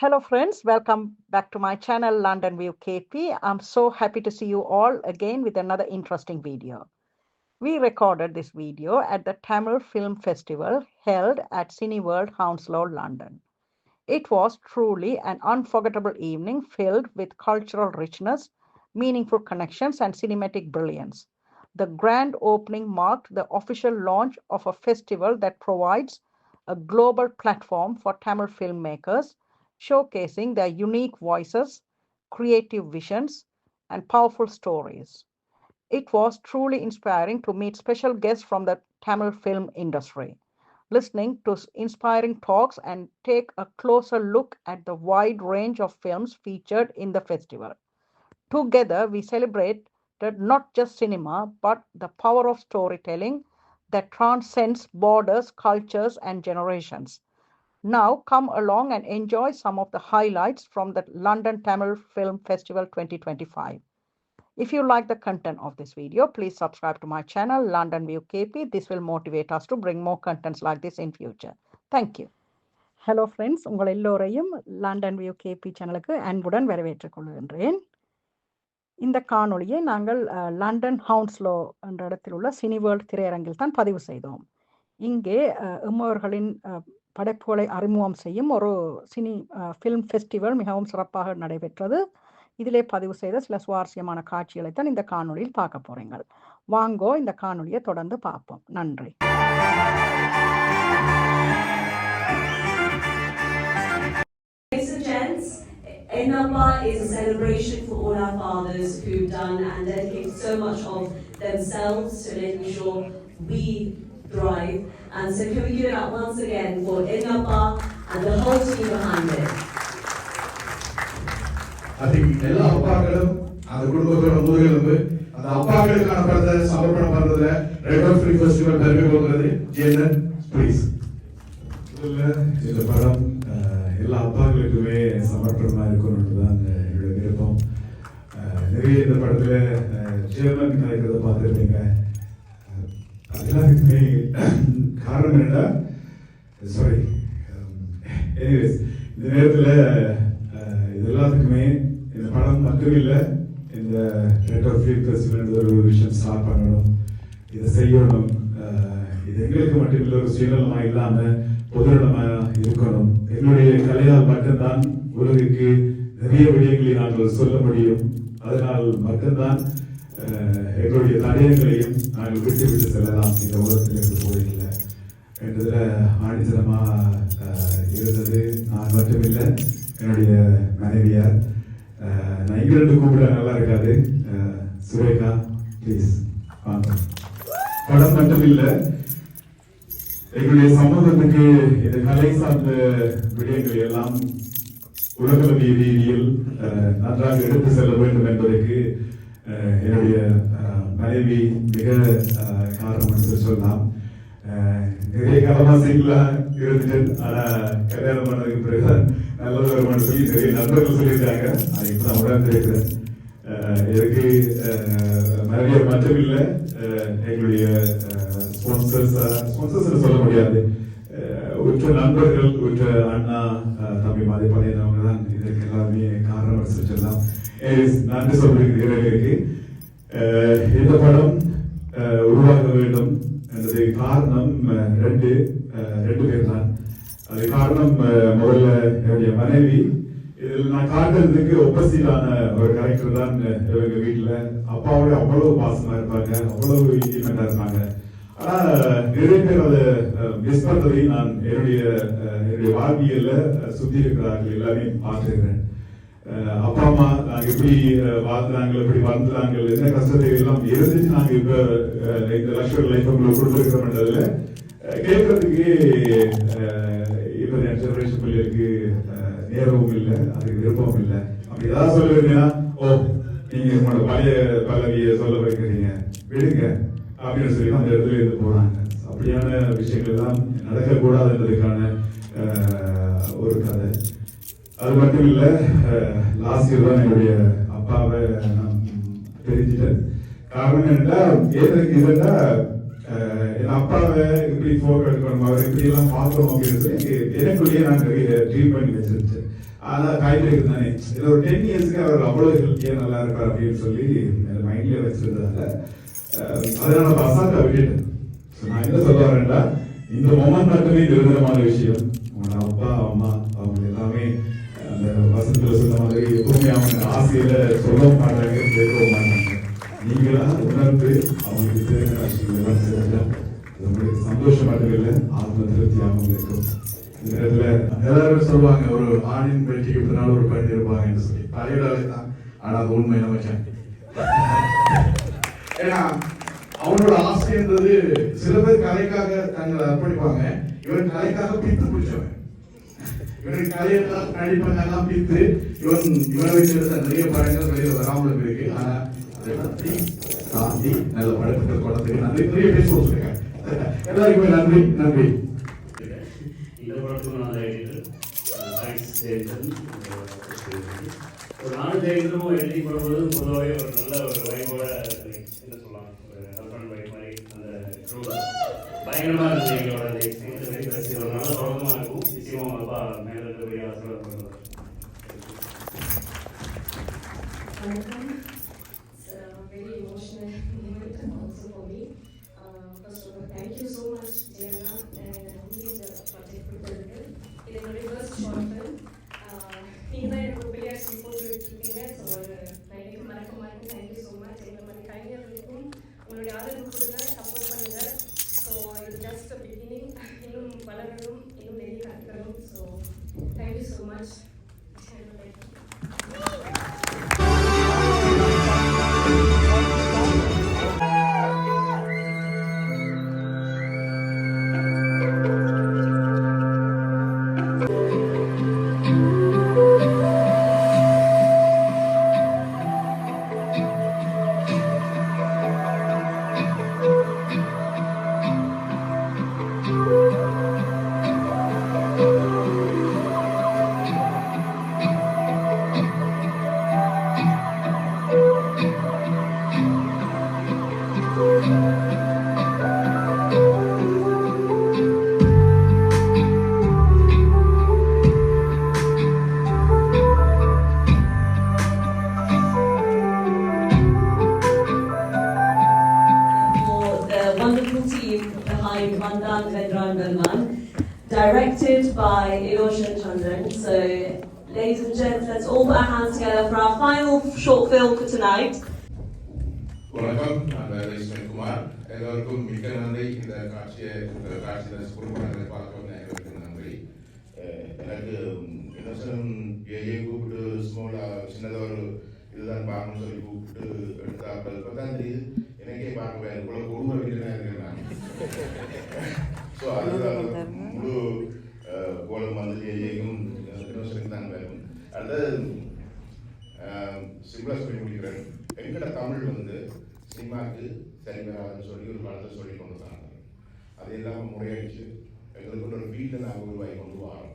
Hello, friends. Welcome back to my channel, London View KP. I'm so happy to see you all again with another interesting video. We recorded this video at the Tamil Film Festival held at Cineworld, Hounslow, London. It was truly an unforgettable evening filled with cultural richness, meaningful connections, and cinematic brilliance. The grand opening marked the official launch of a festival that provides a global platform for Tamil filmmakers, showcasing their unique voices, creative visions, and powerful stories. It was truly inspiring to meet special guests from the Tamil film industry, listening to inspiring talks, and take a closer look at the wide range of films featured in the festival. Together, we celebrated not just cinema, but the power of storytelling that transcends borders, cultures, and generations. Now, come along and enjoy some of the highlights from the London Tamil Film Festival 2025. If you like the content of this video, please subscribe to my channel, London View KP. This will motivate us to bring more contents like this in future. Thank you. Hello friends உங்கள் எல்லோரையும் London view KP சேனலுக்கு அன்புடன் வரவேற்றுக் கொள்கின்றேன் இந்த காணொளியை நாங்கள் London Hounslow என்ற இடத்தில் உள்ள சினிவேர்ல்ட் திரையரங்கில் தான் பதிவு செய்தோம் இங்கே எம்மவர்களின் படைப்புகளை அறிமுகம் செய்யும் ஒரு சினி ஃபிலிம் ஃபெஸ்டிவல் மிகவும் சிறப்பாக நடைபெற்றது. இதிலே பதிவு செய்த சில சுவாரஸ்யமான காட்சிகளை தான் இந்த காணொலியில் பார்க்க போறீங்கள். வாங்கோ இந்த காணொலியை தொடர்ந்து பார்ப்போம். நன்றி. Enapa is a celebration for all our fathers who've done and dedicated so much of themselves to making sure we thrive. And so can we give it up once again for Enapa and the whole team behind it. I think எல்லா அப்பாக்களும் அந்த குடும்பத்தோட முதுகெலும்பு அந்த அப்பாக்களுக்கான படத்தை சமர்ப்பணம் பண்றதுல red of film festival பெருமை போகிறது ஜேந்தன் ப்ளீஸ் முதல்ல இந்த படம் எல்லா அப்பாக்களுக்குமே சமர்ப்பணமா இருக்கணும்னு தான் என்னோட விருப்பம் நிறைய இந்த படத்துல ஜெர்மன் கலைக்கிறத பார்த்துருப்பீங்க எல்லாத்துக்குமே காரணம் என்னடா சாரி எனிவேஸ் இந்த நேரத்தில் uh, இது எல்லாத்துக்குமே இந்த படம் மட்டும் இல்லை இந்த ரெட் ஆஃப் ஃபிலிம் ஃபெஸ்டிவல் ஒரு விஷயம் ஸ்டார்ட் பண்ணணும் இதை செய்யணும் uh, இது எங்களுக்கு மட்டும் இல்லை ஒரு சுயநலமாக இல்லாமல் பொதுநலமாக இருக்கணும். என்னுடைய கலையால் மட்டும்தான் உலகுக்கு நிறைய விடயங்களை நாங்கள் சொல்ல முடியும். அதனால் மட்டும்தான் எங்களுடைய தடயங்களையும் நாங்கள் விட்டு விட்டு செல்லலாம். இந்த உலகத்திலிருந்து போவதில்லை. என்றதில் ஆணித்தனமாக இருந்தது. நான் மட்டுமில்லை என்னுடைய மனைவியார். நான் இங்கிருந்து கூப்பிட நல்லா இருக்காது. சுரேகா ப்ளீஸ் வாங்க. படம் மட்டும் இல்லை எங்களுடைய சமூகத்துக்கு இந்த கலை சார்ந்த விடயங்கள் எல்லாம் உலகளவிய ரீதியில் நன்றாக எடுத்து செல்ல வேண்டும் என்பதற்கு என்னுடைய மனைவி மிக காரணம் என்று சொல்லலாம். நிறைய காலமாக சிங்கிளா இருந்துட்டேன் ஆனா கல்யாணம் பண்ணதுக்கு பிறகு நல்ல வருமானம் சொல்லி நிறைய நண்பர்கள் சொல்லியிருக்காங்க. அதை இப்போ இப்பதான் உணர்ந்திருக்கிறேன். அஹ், எனக்கு நிறைய மட்டும் இல்லை எங்களுடைய ஸ்பான்சர்ஸ் ஸ்பான்சர்ஸ் சொல்ல முடியாது. உற்ற நண்பர்கள் உற்ற அண்ணா தம்பி மாதிரி பழையவங்க தான். இதற்கு எல்லாமே காரணம் சொல்லலாம். நன்றி சொல்றதுக்கு இந்த படம் அஹ், வேண்டும் என்பது காரணம் ரெண்டு ரெண்டு பேர் தான் அது காரணம் முதல்ல என்னுடைய மனைவி. இதில் நான் காட்டுறதுக்கு ஒப்போசிட்டான ஒரு கேரக்டர் தான் இவங்க வீட்டில் அப்பாவோட அவ்வளவு பாசமா இருப்பாங்க அவ்வளவு இன்டிமெண்டாக இருப்பாங்க. ஆனால் நிறைய பேர் அதை மிஸ் பண்றதை நான் என்னுடைய என்னுடைய வாழ்வியல்ல சுற்றி இருக்கிறார்கள் எல்லாமே பார்த்துருக்கிறேன். அப்பா அம்மா நாங்கள் எப்படி அஹ், வாழ்ந்தாங்க எப்படி வாழ்ந்தாங்க என்ன கஷ்டத்தை எல்லாம் இருந்துச்சு. நாங்கள் இப்ப இந்த லக்ஷர் லைஃப் உங்களுக்கு கொடுத்துருக்கிறோம்ன்றதுல கேட்கறதுக்கு அஹ், என் ஜெனரேஷன் பிள்ளைகளுக்கு நேரமும் இல்லை அதுக்கு விருப்பமும் இல்லை. அப்படி ஏதாவது சொல்லுவீங்கன்னா ஓ நீங்க உங்களோட பழைய பல்லவியை சொல்ல வைக்கிறீங்க. விடுங்க அப்படின்னு சொல்லி அந்த இடத்துல இருந்து போனாங்க அப்படியான விஷயங்கள் எல்லாம் நடக்கக்கூடாதுன்றதுக்கான ஒரு கதை. அது மட்டும் இல்லை லாஸ்ட் இயர் தான் என்னுடைய அப்பாவை நான் தெரிஞ்சிட்டேன். காரணம் என்னன்னா ஏதற்கு என் அப்பாவை இப்படி ஃபோட்டோ எடுக்கணும் அவர் இப்படி எல்லாம் பார்க்கணும் அப்படின்னு சொல்லி எனக்கு- எனக்குள்ளேயே நான் நிறைய ட்ரீம் பண்ணி வச்சிருந்தேன். அதான் காய்கறி தானே. இதில் ஒரு டென் இயர்ஸ்க்கு அவர் அவ்வளோ ஹெல்த்தியாக நல்லா இருப்பார் அப்படின்னு சொல்லி மைண்ட்லேயே வச்சிருந்ததால அஹ், அதை நான் அசால்ட்டா விட்டுட்டேன். நான் என்ன சொல்ல வரேன்டா இந்த மொமெண்ட் மட்டுமே நிரந்தரமான விஷயம். உன்னோட அப்பா அம்மா ஆசையில் சொல்லவும் மாட்டாங்க கேட்கவும் மாட்டாங்க. நீங்களா உணர்ந்து அவங்களுக்கு தேவையான விஷயங்கள் எல்லாம் செஞ்சா அது இல்லை ஆத்ம திருப்தியாகவும் இருக்கும். இந்த நேரத்துல எல்லாரும் சொல்லுவாங்க ஒரு ஆணின் வெற்றிக்கு பின்னால் ஒரு பெண் இருப்பாங்கன்னு சொல்லி. தலையிடாலே தான் ஆனா அது உண்மை நமச்சேன் ஏன்னா அவனோட ஆசைன்றது சில பேர் கலைக்காக தங்களை அர்ப்பணிப்பாங்க இவன் கலைக்காக பித்து பிடிச்சவன். இவனுக்கு கலையெல்லாம் நடிப்பாங்க எல்லாம் இவன் நிறைய படங்கள் வெளியில வராமல் இருக்கு ஆனா அதெல்லாம் தாண்டி நல்ல படத்துக்கு நன்றி. நிறைய பேர் சொல்லிருக்கேன் எல்லாருக்குமே நன்றி நன்றி. இந்த படத்துக்கு ஒரு நாலு ஜெயந்தனும் எழுதி போடும்போது பொதுவாகவே ஒரு நல்ல ஒரு வைபோட என்ன சொல்லலாம் ஒரு ஹஸ்பண்ட் வைஃப் மாதிரி அந்த group பயங்கரமாக இருந்தது எங்களோட அந்த experience very best. ஒரு நல்ல தொடக்கமாக இருக்கும் நிச்சயமாக அப்பா மேலே இருக்கக்கூடிய ஆசீர்வாதம் பண்ணுவார் Vanakkam. Much. வணக்கம் நான் ரேஷ்மன் குமார் எல்லோருக்கும் மிக்க நன்றி. இந்த காட்சியை இந்த காட்சியை குடும்பங்களை பார்க்க எங்களுக்கு நன்றி. எனக்கு இன்னொசன் ஏஏ கூப்பிட்டு ஸ்மோலா சின்னதாக ஒரு இதுதான் பார்க்கணும்னு சொல்லி கூப்பிட்டு எடுத்தாப்ப இப்போ தான் தெரியுது எனக்கே பார்க்க வேறு இவ்வளோ குடும்ப வீட்டில் இருக்கேன் நான். ஸோ அதுதான் முழு கோலம் வந்து ஏஏக்கும் இன்னொசனுக்கு தான் வேணும். அடுத்தது சிம்பிளாக சொல்லி முடிக்கிறேன். எங்கட தமிழ் வந்து சினிமாவுக்கு சரி வராதுன்னு சொல்லி ஒரு படத்தை சொல்லி கொண்டு வந்தாங்க அது எல்லாம் முறையடிச்சு எங்களுக்கு ஒரு ஃபீல்டை நாங்கள் உருவாகி கொண்டு வரோம்.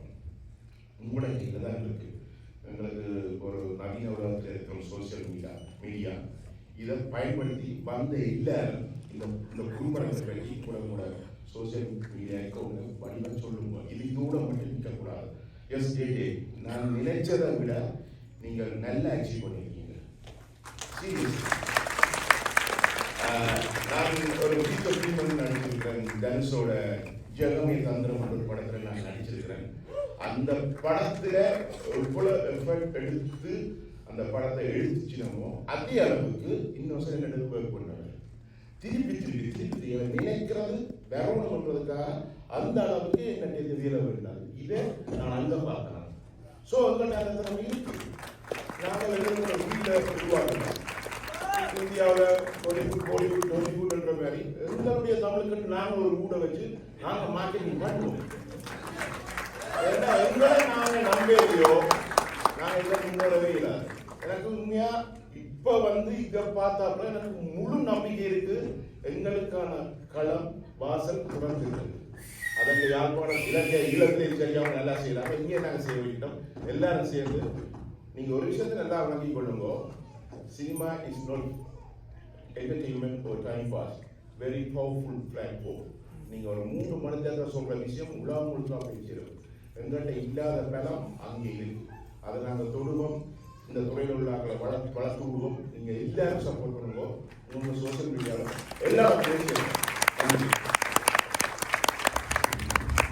உங்களோட ஃபீல்டில் தான் இருக்கு. எங்களுக்கு ஒரு நவீன உலகத்தில் இருக்கிற சோசியல் மீடியா மீடியா இதை பயன்படுத்தி வந்த எல்லாரும் இந்த இந்த குடும்பத்தை பற்றி கூட கூட சோசியல் மீடியாவுக்கு ஒன்று வடிவம் சொல்லுங்க. இது இதோட மட்டும் நிற்கக்கூடாது. எஸ் ஏ நான் நினைச்சதை விட நீங்கள் நல்ல அச்சீவ் பண்ணியிருக்கீங்க சீரியஸ் நான் ஒரு வீட்டில் ஃபிலிம் வந்து நடிச்சிருக்கிறேன் தனுஷோட ஜெகமே தந்திரம் ஒரு படத்தில் நான் நடிச்சிருக்கிறேன். அந்த படத்தில் எவ்வளோ எஃபர்ட் எடுத்து அந்த படத்தை எழுதிச்சினமோ அதே அளவுக்கு இன்னும் சில எடுத்து ஒர்க் திருப்பி திருப்பி திருப்பி நினைக்கிறது வரணும் பண்றதுக்காக அந்த அளவுக்கு என்னுடைய தெரியல வேண்டாது இதை நான் அங்கே பார்க்குறேன். ஸோ அந்த நேரத்தில் இருக்கு நாங்கள் எழுதுகிற வீட்டில் உருவாக்கணும் இந்தியாவில் பாலிவுட் பாலிவுட் ஹாலிவுட்ன்ற மாதிரி எங்களுடைய தமிழுக்கு நாங்கள் ஒரு கூட வச்சு நாங்கள் மார்க்கெட்டிங் பண்ணுவோம். ஏன்னா எங்களை நாங்கள் நம்பலையோ நான் எங்களை முன்னேறவே இல்லை. எனக்கு உண்மையாக இப்போ வந்து இதை பார்த்தாப்புல எனக்கு முழு நம்பிக்கை இருக்கு. எங்களுக்கான களம் வாசல் திறந்து இருக்கு அதற்கு யாழ்ப்பாணம் இலங்கை இலங்கை சரியாக நல்லா செய்யலாம். இங்கே நாங்கள் செய்ய வேண்டிட்டோம் எல்லாரும் சேர்ந்து நீங்கள் ஒரு விஷயத்தை நல்லா விளங்கிக் கொள்ளுங்க. Cinema is not entertainment or time pass Very powerful platform. நீங்க ஒரு மூணு மணி நேரத்தில் சொல்ற விஷயம் உலகம் முழுக்க பேசிடும். எங்கள்கிட்ட இல்லாத பலம் அங்கே இருக்கு. அதை நாங்கள் தொடுவோம் இந்த துறையில் உள்ளாக்களை வளர்த்து வளர்த்து விடுவோம். நீங்கள் எல்லாரும் சப்போர்ட் பண்ணுவோம் உங்கள் சோசியல் மீடியாவில் எல்லாரும் பேசுவோம் நன்றி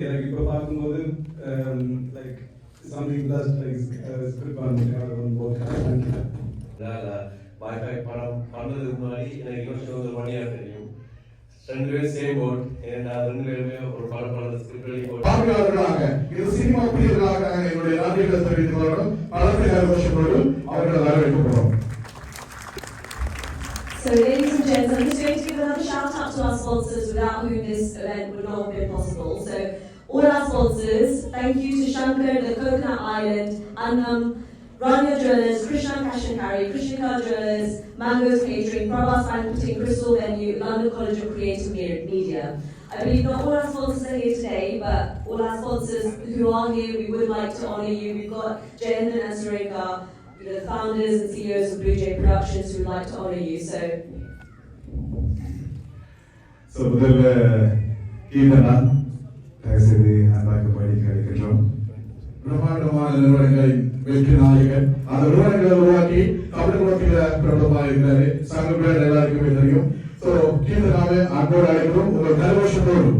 எனக்கு இப்போ பார்க்கும்போது like something plus like script on both wifi படம் பண்ணதுக்கு முன்னாடி எனக்கு யோசிச்சு ஒரு மணியாக தெரியும் ரெண்டு பேரும் சேம் போட் ஏன்னா ரெண்டு பேருமே ஒரு படம் பண்ணது ஸ்கிரிப்ட் எழுதி போட்டு பார்வையாளர்களாக இது சினிமா பிரியர்களாக நாங்கள் என்னுடைய நன்றிகளை தெரிவித்துக் கொள்கிறோம் பலத்தை ஆலோசனையோடு அவர்களை வரவேற்கிறோம் So, ladies and gents, I'm just going to give another shout out to our sponsors without whom this event would not have been possible. So, all our sponsors, thank you to Shankar, the Coconut Island, Annam, Rania Jewelers, Krishna Cash and Carry, Krishna Jewelers, Mangoes Catering, Prabhas Banqueting, Crystal Venue, London College of Creative Me- Media. I believe not all our sponsors are here today, but all our sponsors who are here, we would like to honour you. We've got Jayandan and Sureka, the founders and CEOs of Blue Jay Productions who would like to honour you. So, so முதல்ல கீதனா தயவுசெய்து அன்பாக படிக்க அழைக்கின்றோம் பிரம்மாண்டமான நிறுவனங்களின் வெற்றி நாயகன். அந்த நிறுவனங்களை உருவாக்கி தமிழ் குலத்தில பிரபலமாக இருக்கிறாரு சங்க பேர் எல்லாருக்குமே தெரியும். ஸோ கீதனாவே அன்போடு அழைக்கிறோம். உங்கள் கரகோஷத்தோடு.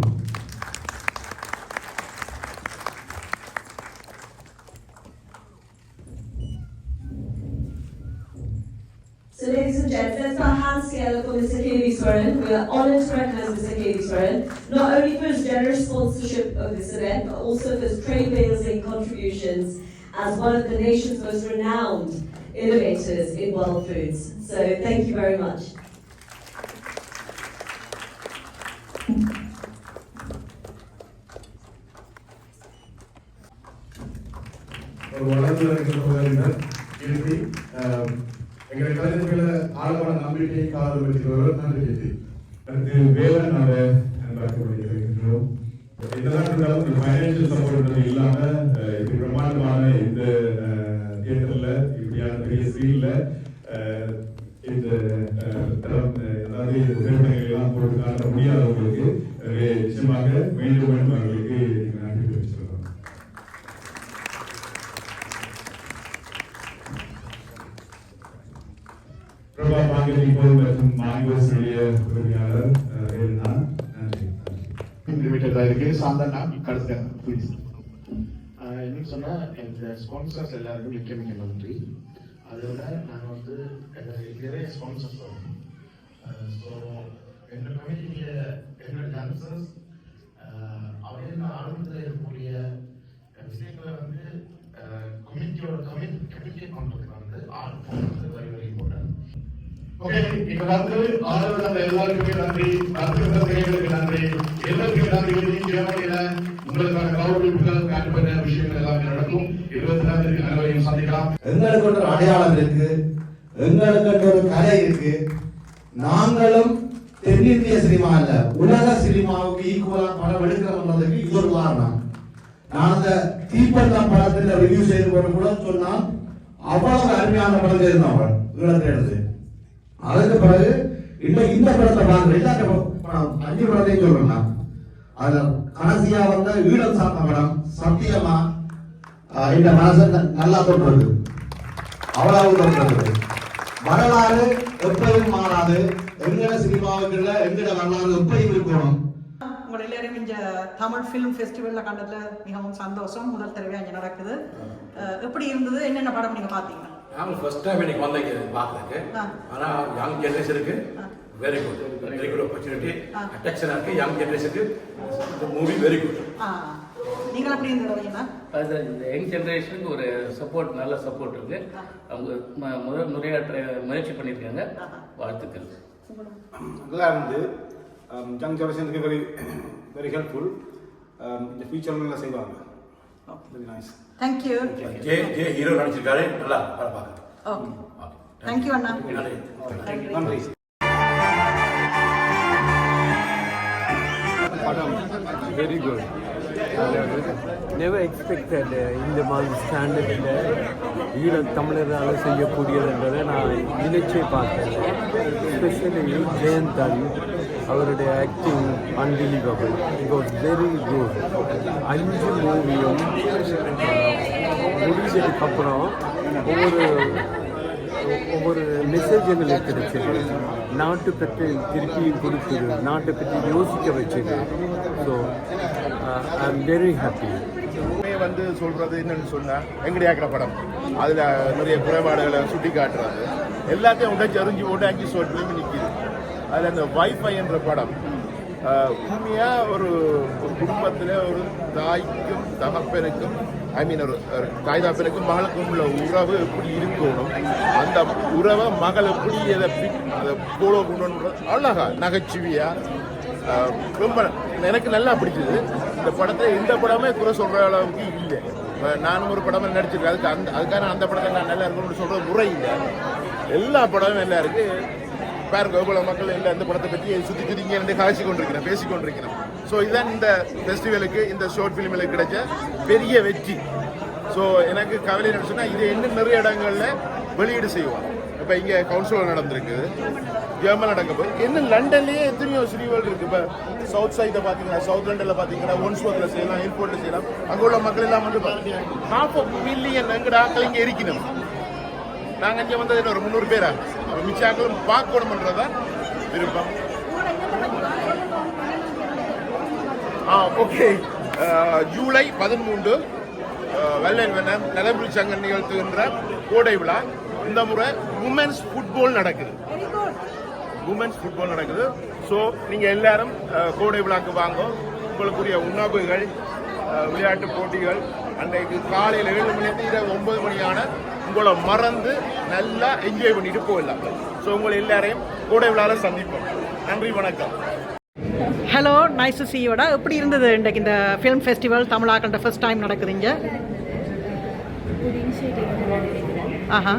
So ladies and gents, let's put a hand together for Mr. Keely Swerin. We are honoured to recognise Mr. Keely Swerin, not only for his generous sponsorship of this event, but also for his trailblazing contributions as one of the nation's most renowned innovators in world foods. So thank you very much. ஆழமான நம்பிக்கை காதல் வைக்கிறவர்கள் நன்றி அடுத்து வேலன் நாம அன்பாக இருந்தாலும் இந்த financial support இல்லாம இப்படி இந்த தியேட்டர்ல இப்படியான பெரிய ஸ்கிரீன்ல இந்த அதாவது எல்லாம் போட்டு காட்ட முடியாதவங்களுக்கு நிச்சயமாக மீண்டும் மீண்டும் அவர்களுக்கு எங்கள் நன்றி தெரிவிச்சிருக்கோம் பிரபா மார்க்கெட்டிங் போல் மற்றும் மாங்கோஸுடைய உரிமையாளர் அஹ், வேலுண்ணா நன்றி நன்றி லிமிட்டடாக இருக்கு. நான் கடத்துறேன் ப்ளீஸ் இன்னும் சொன்னால் இந்த ஸ்பான்சர்ஸ் எல்லாருக்கும் மிக்க மிக்க நன்றி. அதோட நாங்கள் வந்து நிறைய ஸ்பான்சர்ஸ் வரும். ஸோ எங்கள் கமிட்டியில் என்னோட டான்சர்ஸ் நான் ஆரம்பத்தில் இருக்கக்கூடிய விஷயங்களை வந்து கமிட்டியோட கமிட் கமிட்டியை பண்ணுறதுக்கு வந்து ஆறு போகிறது வெரி வெரி இம்பார்ட்டன்ட் ஓகே இப்ப வந்து ஆதரவு தந்த எல்லாருக்குமே நன்றி கருத்து திரைகளுக்கு நன்றி. எல்லாருக்கும் நன்றி. ஜெர்மனியில உங்களுக்கான கௌரவிப்புகள் காட்டுப்பட்ட விஷயங்கள் எல்லாமே நடக்கும். இருபத்தி நாலு அனைவரையும் சந்திக்கலாம். எங்களுக்கு ஒரு அடையாளம் இருக்கு. எங்களுக்கு ஒரு கலை இருக்கு. நாங்களும் தென்னிந்திய சினிமா இல்ல உலக சினிமாவுக்கு ஈக்குவலா படம் எடுக்கிறோம்ன்றதுக்கு இது ஒரு உதாரணம் நான். அந்த தீப்பந்தம் படத்துல ரிவ்யூ செய்து போட்டு கூட சொன்னால் அவ்வளவு அருமையான படம் செய்திருந்தோம் அவன். ஈழத்தை எடுத்து அதுக்கு பிறகு இன்னும் இந்த படத்தை பாருங்க படம் அஞ்சு படத்தையும் நான் அதுல கடைசியா வந்த ஈழம் சார்ந்த படம் சத்தியமா இந்த மனசை நல்லா தொடுறது அவ்வளவு தொடுறது வரலாறு எப்பயும் மாறாது. எங்கட சினிமாவுக்குள்ள எங்கட வரலாறு எப்பயும் இருக்கணும். உங்கள் எல்லாரும் இந்த தமிழ் ஃபிலிம் ஃபெஸ்டிவலில் கண்டதுல மிகவும் சந்தோஷம். முதல் தடவை இங்கே நடக்குது. எப்படி இருந்தது? என்னென்ன படம் நீங்கள் பார்த்தீங்க? நாங்கள் ஃபர்ஸ்ட் டைம் இன்னைக்கு வந்தீங்க பார்க்கறதுக்கு. ஆனால் யங் ஜென்ரேஷனுக்கு very good very good opportunity. அட்ராக்ஷனாக இருக்குது யங் ஜென்ரேஷனுக்கு மூவி வெரி குட் நீங்கள் அது யங் ஜென்ரேஷனுக்கு ஒரு சப்போர்ட் நல்ல சப்போர்ட் இருக்கு. அவங்க ம- முதல் நிறைய ட்ரை- முயற்சி பண்ணியிருக்காங்க. வாழ்த்துக்கள். நல்லா இருந்து யங் ஜெனரேஷனுக்கு வெரி வெரி ஹெல்ப்ஃபுல் இந்த ஃபியூச்சர் நல்லா செய்வாங்க. தேங்க்யூ ஜே ஜே ஹீரோ நடிச்சிருக்காரு நல்லா படம் பார்க்க ஓகே தேங்க்யூ அண்ணா நன்றி நன்றி வெரி குட் நெவர் எக்ஸ்பெக்டட் இந்த மாதிரி ஸ்டாண்டர்டில் ஈழத் தமிழரால் செய்யக்கூடியதுன்றதை நான் நினைச்சே பார்த்தேன். ஸ்பெஷலி ஜெயந்த் அலி அவருடைய acting unbelievable it was very good அஞ்சு மூவியும் முடிஞ்சதுக்கு அப்புறம் ஒவ்வொரு ஒவ்வொரு மெசேஜ் எங்களுக்கு கிடைச்சது நாட்டு பற்றி திருப்பியும் கொடுத்தது நாட்டை பற்றி யோசிக்க வச்சது. So I am very happy வந்து சொல்றது என்னன்னு சொன்னா எங்கடியாக்கிற படம். அதுல நிறைய குறைபாடுகளை சுட்டி காட்டுறாரு எல்லாத்தையும் உடைச்சு அறிஞ்சு போட்டு அஞ்சு சோட்லையும் அதில் அந்த வைஃபை என்ற படம். உண்மையாக உண்மையா ஒரு ஒரு குடும்பத்துல ஒரு தாய்க்கும் தகப்பனுக்கும் ஐ மீன் ஒரு ஒரு தாய் தகப்பனுக்கும் மகளுக்கும் உள்ள உறவு எப்படி இருக்கணும்? அந்த உறவை மகள் எப்படி அதை போலோ அதை ஃபாலோ பண்ணணுன்றது அழகா நகைச்சுவையா. ரொம்ப எனக்கு நல்லா பிடிச்சது. இந்த படத்தை இந்த படமே குறை சொல்ற அளவுக்கு இல்லை. நானும் ஒரு படம் நடிச்சிருக்கேன். அதுக்கு அந்த அதுக்கான அந்த படத்தை நான் நல்லா இருக்கணும்னு சொல்றது முறை இல்லை. எல்லா படமும் நல்லா இருக்கு. பாருங்க கோகுல மக்கள் இல்லை இந்த படத்தை பற்றி சுற்றி சுற்றி இங்கே காய்ச்சி கொண்டிருக்கிறேன் பேசி கொண்டிருக்கிறேன். ஸோ இதுதான் இந்த ஃபெஸ்டிவலுக்கு இந்த ஷார்ட் ஃபிலிமில் கிடைச்ச பெரிய வெற்றி. ஸோ எனக்கு கவலை என்ன சொன்னா இது இன்னும் நிறைய இடங்களில் வெளியீடு செய்வோம் இப்போ இங்கே கவுன்சிலர் நடந்திருக்குது ஜெர்மன் நடக்க போது இன்னும் லண்டன்லேயே எத்தனையோ ஸ்ரீவேல் இருக்கு. இப்போ சவுத் சைடில் பார்த்தீங்கன்னா சவுத் லண்டனில் பார்த்தீங்கன்னா ஒன்ஸ்வத்தில் செய்யலாம் ஏர்போர்ட்டில் செய்யலாம். அங்கே உள்ள மக்கள் எல்லாம் வந்து ஹாஃப் மில்லியன் எங்கட ஆக்கள் இங்கே இருக்கணும். நாங்கள் இங்கே வந்தது என்ன ஒரு முந்நூறு பேராக அப்போ மிச்ச விருப்பம். ஆ ஓகே. ஜூலை பதிமூன்று வெள்ளை வெள்ளம் நலம்புரி சங்கம் நிகழ்த்துகின்ற கோடை விழா. இந்த முறை உமன்ஸ் ஃபுட்பால் நடக்குது. உமன்ஸ் ஃபுட்பால் நடக்குது. ஸோ நீங்கள் எல்லாரும் கோடை விழாக்கு வாங்க. உங்களுக்குரிய உணவுகள் விளையாட்டு போட்டிகள் அன்றைக்கு காலையில் ஏழு மணிலேருந்து இரவு ஒன்பது மணியான உங்களை மறந்து நல்லா என்ஜாய் பண்ணிட்டு போயிடலாம். ஸோ உங்களை எல்லாரையும் கோடை விழாவில் சந்திப்போம். நன்றி வணக்கம். ஹலோ நைஸ் டு சியோட எப்படி இருந்தது இன்றைக்கு இந்த ஃபிலிம் ஃபெஸ்டிவல் தமிழாக்கள்கிட்ட ஃபர்ஸ்ட் டைம் நடக்குது இங்கே. ஒரு இனிஷியேட்டிவ் நான் நினைக்கிறேன் ஆஹா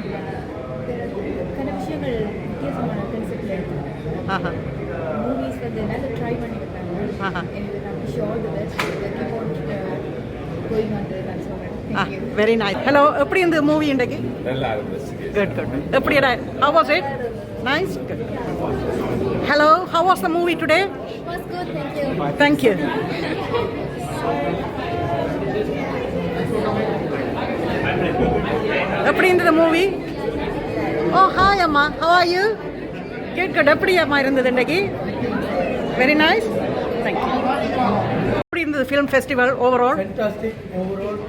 ஆஹா. மூவிஸ் வந்து நல்லா ட்ரை பண்ணியிருக்காங்க ஆஹா. கோயிங் தி நான் சொல்கிறேன் ஆ வெரி நைஸ் ஹலோ எப்படி இருந்தது மூவி இன்றைக்கு? குட் குட் எப்படி how was it nice hello how was the movie today thank you எப்படி இருந்தது மூவி ஓ ஹாய் அம்மா how are you good good எப்படி அம்மா இருந்தது இன்றைக்கு? வெரி நைஸ் தேங்க்யூ எப்படி இருந்தது film festival overall fantastic overall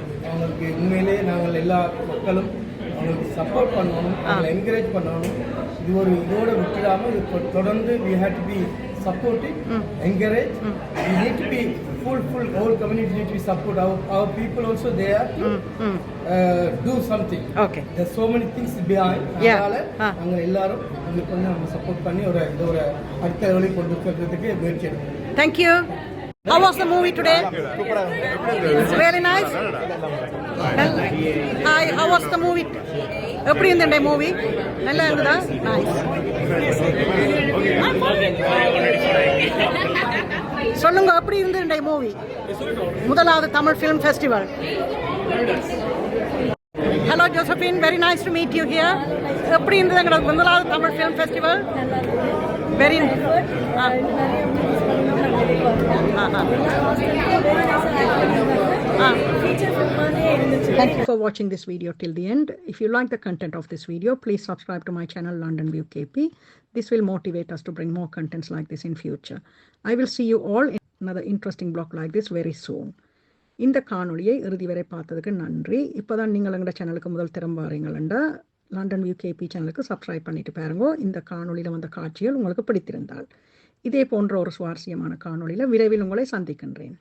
அவங்களுக்கு உண்மையிலே நாங்கள் எல்லா மக்களும் அவங்களுக்கு சப்போர்ட் பண்ணணும் அவங்களை என்கரேஜ் பண்ணணும். இது ஒரு இதோட விட்டுடாமல் இது தொ- தொடர்ந்து we had to be supportive encourage we need to be full full whole community need to be support our our people also they are do something okay there so many things behind. அதனால. நாங்கள் எல்லாரும் உங்களுக்கு வந்து நம்ம support பண்ணி ஒரு இது ஒரு அடுத்த லெவலை கொண்டு போகிறதுக்கு முயற்சி எடுக்கணும் you. How was the movie today? Very nice. Hi, how was the movie? எப்படி இருந்த மூவி நல்லா இருந்ததா? நைஸ் சொல்லுங்க எப்படி இருந்த மூவி முதலாவது Tamil film festival hello Josephine very nice to meet you here எப்படி இருந்தது எங்களுக்கு முதலாவது Tamil film festival very Thank you for watching this video till the end. If you like the content of this video, please subscribe to my channel London View KP. This will motivate us to bring more contents like this in future. I will see you all in another interesting blog like this very soon. இந்த காணொளியை இறுதி வரை பார்த்ததுக்கு நன்றி இப்போதான் நீங்கள் எங்களோட சேனலுக்கு முதல் திறம் வாரீங்களா லண்டன் வியூ கேபி சேனலுக்கு சப்ஸ்கிரைப் பண்ணிட்டு பாருங்க இந்த காணொளியில் வந்த காட்சிகள் உங்களுக்கு பிடித்திருந்தால் இதே போன்ற ஒரு சுவாரஸ்யமான காணொளியில் விரைவில் உங்களை சந்திக்கின்றேன்.